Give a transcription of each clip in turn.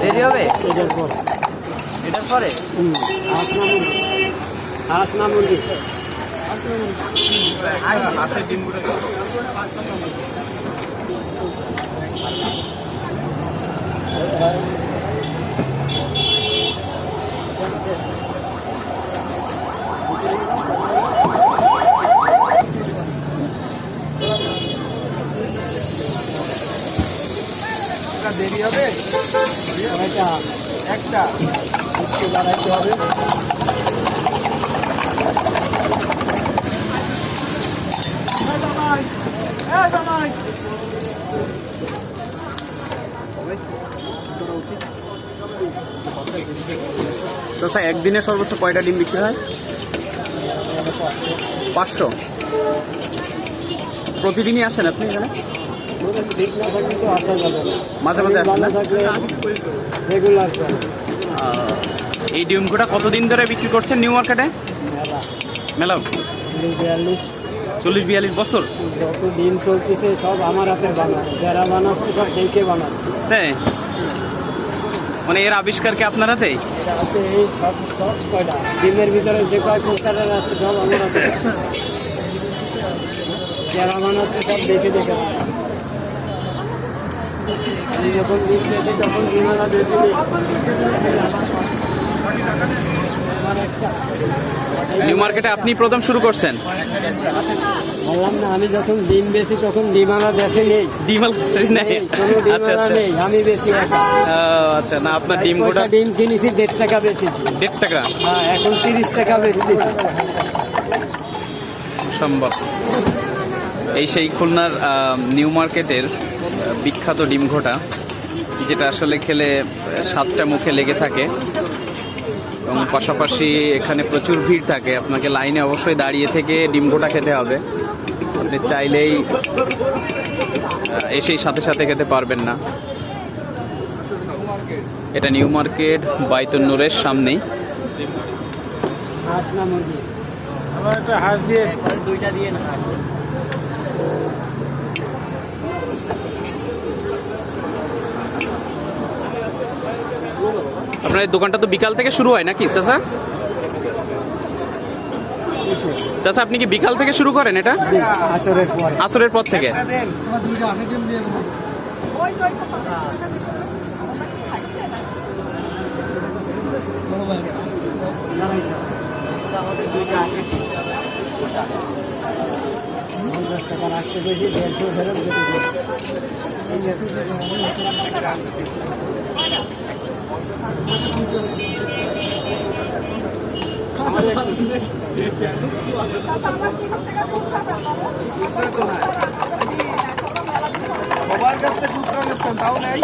দেরি হবে? এটার পর? এটার পরে মুরগি হাসনা মুরগি দেরি হবে। একটু বাড়াইতে হবে। তো স্যার, একদিনে সর্বোচ্চ কয়টা ডিম বিক্রি হয়? পাঁচশো। প্রতিদিনই আসেন আপনি এখানে? মাঝে মাঝে আসেন রেগুলার এই ডিমগুলো কতদিন ধরে বিক্রি করছেন নিউ মার্কেটে? মেলা। বিয়াল্লিশ। চল্লিশ বিয়াল্লিশ বছর? যত দিন চলতেছে সব আমার হাতে বানা যারা বানাচ্ছে সব দেখে বানাচ্ছে। তাই? মানে এর আবিষ্কারকে আপনার হাতেই সাথে এই সব সব কয়টা? ডিমের ভিতরে যে কয় পোস্টারের আছে সব আমার হাতে। যারা বানাচ্ছে সব দেখে দেখে বানাচ্ছে। যখন তখন ডিমালা বেশি নিউ মার্কেটে আপনি প্রথম শুরু করছেন? বললাম না আমি যখন ডিম বেশি তখন ডিমালা দেশে নেই। ডিম আল- নেই। নেই, আচ্ছা ডিমালা আচ্ছা নেই আমি বেশি আচ্ছা না আপনার ডিম গোটা ডিম কিনেছি দেড় টাকা বেচেছি। দেড় টাকা? হ্যাঁ এখন তিরিশ টাকা বেচতেছি। সম্ভব। এই সেই খুলনার নিউ মার্কেটের বিখ্যাত ডিম ঘোটা যেটা আসলে খেলে সাতটা মুখে লেগে থাকে। এবং পাশাপাশি এখানে প্রচুর ভিড় থাকে। আপনাকে লাইনে অবশ্যই দাঁড়িয়ে থেকে ডিম ঘোটা খেতে হবে। আপনি চাইলেই এসেই সাথে সাথে খেতে পারবেন না। এটা নিউ মার্কেট বাইতুন নূরের সামনেই। হাঁস না মুরগি? আমার একটা হাঁস দিয়ে দুইটা দিয়ে না। আপনার এই দোকানটা তো বিকাল থেকে শুরু হয় নাকি, চাচা? চাচা, আপনি কি বিকাল থেকে শুরু করেন এটা? আসরের পরে থেকে। দেন আমার সবার কাছ থেকে খুচরা নিচ্ছেন তাও নেই।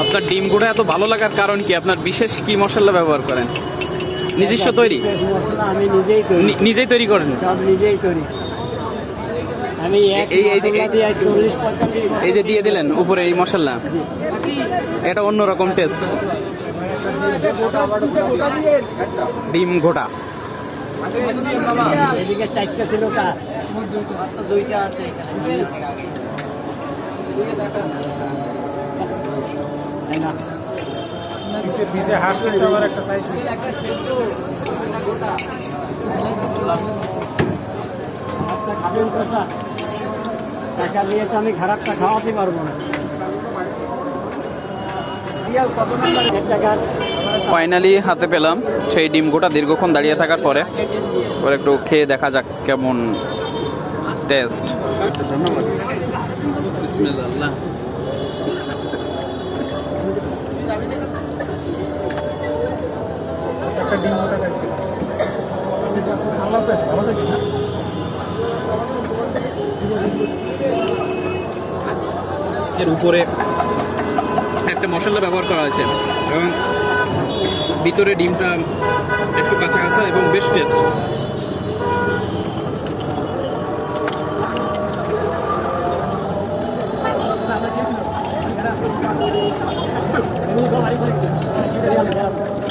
আপনার ডিম গুঁড়া এত ভালো লাগার কারণ কি? আপনার বিশেষ কি মশলা ব্যবহার করেন? নিজস্ব তৈরি? আমি নিজেই তৈরি নিজেই তৈরি করেন? সব নিজেই তৈরি এই- যে- দিয়ে দিলেন উপরে এই মশলা। এটা অন্যরকম টেস্ট ডিম ঘোটা। এদিকে চারটা ছিল দুইটা আছে হাঁস একটা চাইছি। খাবেন টাকা তো আমি খারাপটা খাওয়াতে পারব না। ফাইনালি হাতে পেলাম। সেই ডিম গোটা দীর্ঘক্ষণ দাঁড়িয়ে থাকার পরে। এবার একটু খেয়ে দেখা যাক কেমন টেস্ট। এর উপরে একটা মশলা ব্যবহার করা হয়েছে এবং ভিতরে ডিমটা একটু কাঁচা কাঁচা এবং বেশ টেস্ট Yeah.